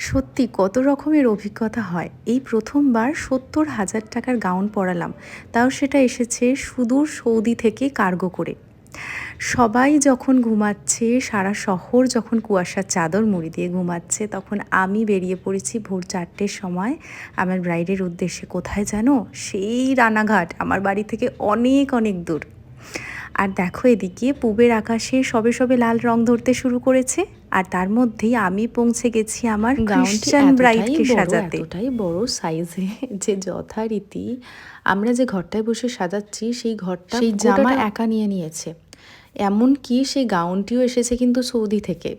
সত্যি কত রকমের অভিজ্ঞতা হয়। এই প্রথমবার সত্তর হাজার টাকার গাউন পরালাম, তাও সেটা এসেছে সুদূর সৌদি থেকে কার্গো করে। সবাই যখন ঘুমাচ্ছে, সারা শহর যখন কুয়াশার চাদর মুড়ি দিয়ে ঘুমাচ্ছে, তখন আমি বেরিয়ে পড়েছি ভোর চারটের সময়। আমার ব্রাইডের উদ্দেশ্যে কোথায় জানো? সেই রানাঘাট, আমার বাড়ি থেকে অনেক অনেক দূর। আর দেখো এদিকে পুবের আকাশে সবে সবে লাল রং ধরতে শুরু করেছে আর তার মধ্যেই আমি পৌঁছে গেছি আমার ক্রিশ্চান ব্রাইডকে সাজাতে। এতটাই বড় সাইজে যে যথারীতি আমরা যে ঘরটায় বসে সাজাচ্ছি সেই ঘরটা সেই জামা একা নিয়ে নিয়েছে। এমন কি সেই গাউনটিও এসেছে কিন্তু সৌদি থেকে।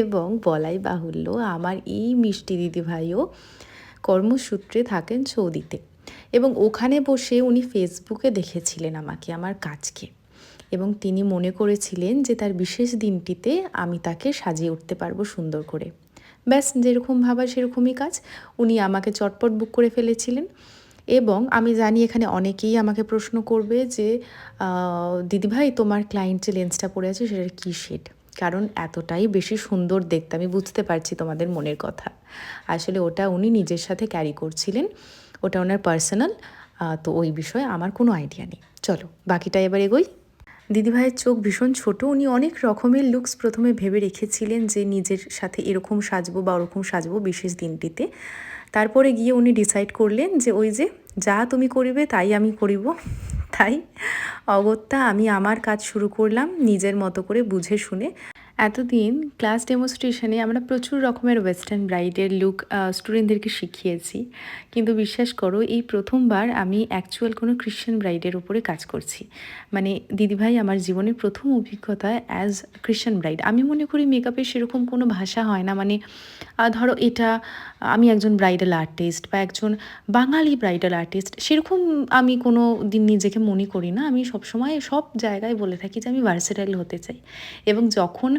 এবং বলাই বাহুল্য আমার এই মিষ্টি দিদি ভাইও কর্মসূত্রে থাকেন সৌদিতে। এবং ওখানে বসে উনি ফেসবুকে দেখেছিলেন আমাকে আমার কাজকে। এবং তিনি মনে করেছিলেন যে তার বিশেষ দিনটিতে আমি তাকে সাজিয়ে উঠতে পারব সুন্দর করে। ব্যাস, যেরকম ভাবা সেরকমই কাজ। উনি আমাকে চটপট বুক করে ফেলেছিলেন এবং আমি জানি এখানে অনেকেই আমাকে প্রশ্ন করবে যে দিদিভাই, তোমার ক্লায়েন্ট যে লেন্সটা পরে আছে সেটার কী শেড কারণ এতটাই বেশি সুন্দর দেখতে, আমি বুঝতে পারছি তোমাদের মনের কথা। আসলে ওটা উনি নিজের সাথে ক্যারি করছিলেন, ওটা ওনার পার্সোনাল তো ওই বিষয়ে আমার কোনো আইডিয়া নেই। চলো, বাকিটা এবার এগোই। দিদিভাইয়ের চোখ ভীষণ ছোট। উনি অনেক রকমের লুকস প্রথমে ভেবে রেখেছিলেন যে নিজের সাথে এরকম সাজবো বা ওরকম সাজবো বিশেষ দিনটিতে। তারপরে গিয়ে উনি ডিসাইড করলেন যে ওই যে, যা তুমি করিবে তাই আমি করিব। তাই অগত্যা আমি আমার কাজ শুরু করলাম নিজের মতো করে বুঝে শুনে। এতদিন ক্লাস ডেমনস্ট্রেশনে আমরা প্রচুর রকমের ওয়েস্টার্ন ব্রাইডের লুক স্টুডেন্টদেরকে শিখিয়েছি। কিন্তু বিশ্বাস করো, এই প্রথমবার আমি অ্যাকচুয়াল কোনো খ্রিশ্চান ব্রাইডের উপরে কাজ করছি। মানে দিদিভাই আমার জীবনের প্রথম অভিজ্ঞতা অ্যাজ খ্রিশ্চান ব্রাইড আমি মনে করি মেকআপের সেরকম কোনো ভাষা হয় না। মানে ধরো এটা, আমি একজন ব্রাইডাল আর্টিস্ট বা একজন বাঙালি ব্রাইডাল আর্টিস্ট সেরকম আমি কোনো দিন নিজেকে মনে করি না। আমি সবসময় সব জায়গায় বলে থাকি যে আমি ভার্সেটাইল হতে চাই। এবং যখন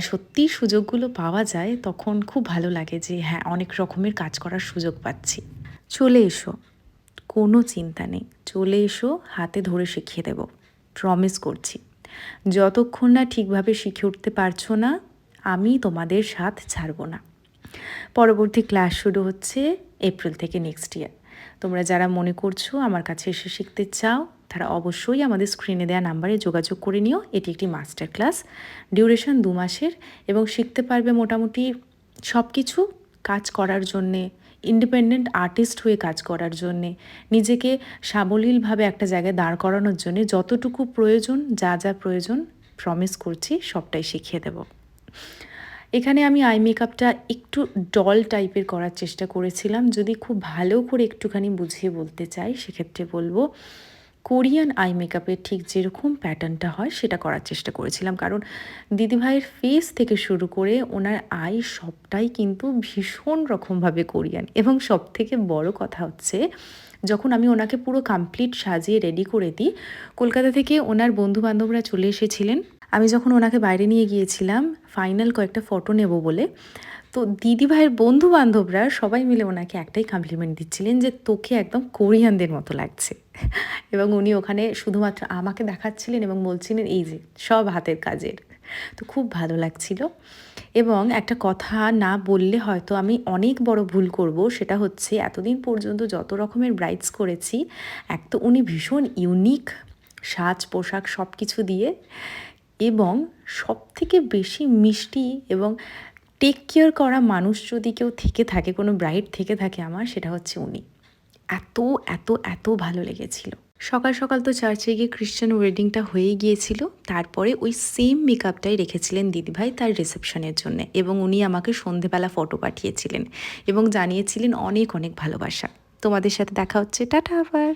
সত্যি সুযোগগুলো পাওয়া যায়, তখন খুব ভালো লাগে যে হ্যাঁ অনেক রকমের কাজ করার সুযোগ পাচ্ছি। চলে এসো। কোনো চিন্তা নেই। চলে এসো, হাতে ধরে শিখিয়ে দেব। প্রমিস করছি। যতক্ষণ না ঠিকভাবে শিখে উঠতে পারছ না, আমি তোমাদের সাথ ছাড়বো না। পরবর্তী ক্লাস শুরু হচ্ছে এপ্রিল থেকে নেক্সট ইয়ার তোমরা যারা মনে করছ আমার কাছে এসে শিখতে চাও তারা অবশ্যই আমাদের স্ক্রিনে দেওয়া নাম্বারে যোগাযোগ করে নিও। এটি একটি মাস্টার ক্লাস ডিউরেশন দু মাসের এবং শিখতে পারবে মোটামুটি সব কিছু কাজ করার জন্যে ইন্ডিপেন্ডেন্ট আর্টিস্ট হয়ে কাজ করার জন্যে, নিজেকে সাবলীলভাবে একটা জায়গায় দাঁড় করানোর জন্যে যতটুকু প্রয়োজন, যা যা প্রয়োজন প্রমিস করছি, সবটাই শিখিয়ে দেবো। এখানে আমি আই মেকআপটা একটু ডল টাইপের করার চেষ্টা করেছিলাম। যদি খুব ভালো করে একটুখানি বুঝিয়ে বলতে চাই, সেক্ষেত্রে বলব কোরিয়ান আই মেকআপের ঠিক যেরকম প্যাটার্নটা হয়, সেটা করার চেষ্টা করেছিলাম। কারণ দিদিভাইয়ের ফেস থেকে শুরু করে ওনার আই সবটাই কিন্তু ভীষণ রকমভাবে কোরিয়ান। এবং সব থেকে বড় কথা হচ্ছে, যখন আমি ওনাকে পুরো কমপ্লিট সাজিয়ে রেডি করে দিই, কলকাতা থেকে ওনার বন্ধু বান্ধবরা চলে এসেছিলেন। আমি যখন ওনাকে বাইরে নিয়ে গিয়েছিলাম ফাইনাল কয়েকটা ফটো নেব বলে, তো দিদিভাইয়ের বন্ধু বান্ধবরা সবাই মিলে ওনাকে একটাই কমপ্লিমেন্ট দিচ্ছিলেন যে তোকে একদম কোরিয়ানদের মতো লাগছে। এবং উনি ওখানে শুধুমাত্র আমাকে দেখাচ্ছিলেন এবং বলছিলেন, এই যে, সব হাতের কাজের। তো খুব ভালো লাগছিল। এবং একটা কথা না বললে হয়তো আমি অনেক বড় ভুল করব, সেটা হচ্ছে এতদিন পর্যন্ত যত রকমের ব্রাইডস করেছি, এক তো উনি ভীষণ ইউনিক সাজ পোশাক সব কিছু দিয়ে এবং সব থেকে বেশি মিষ্টি এবং টেক কেয়ার করা মানুষ যদি কেউ থেকে থাকে, কোনো ব্রাইড থেকে থাকে আমার, সেটা হচ্ছে উনি। এত এত এত ভালো লেগেছিল। সকাল সকাল তো চার্চে গিয়ে ক্রিশ্চান ওয়েডিংটা হয়ে গিয়েছিল। তারপরে ওই সেম মেকআপটাই রেখেছিলেন দিদিভাই তার রিসেপশনের জন্য এবং উনি আমাকে সন্ধেবেলা ফটো পাঠিয়েছিলেন এবং জানিয়েছিলেন অনেক অনেক ভালোবাসা। তোমাদের সাথে দেখা হচ্ছে। টাটা আবার।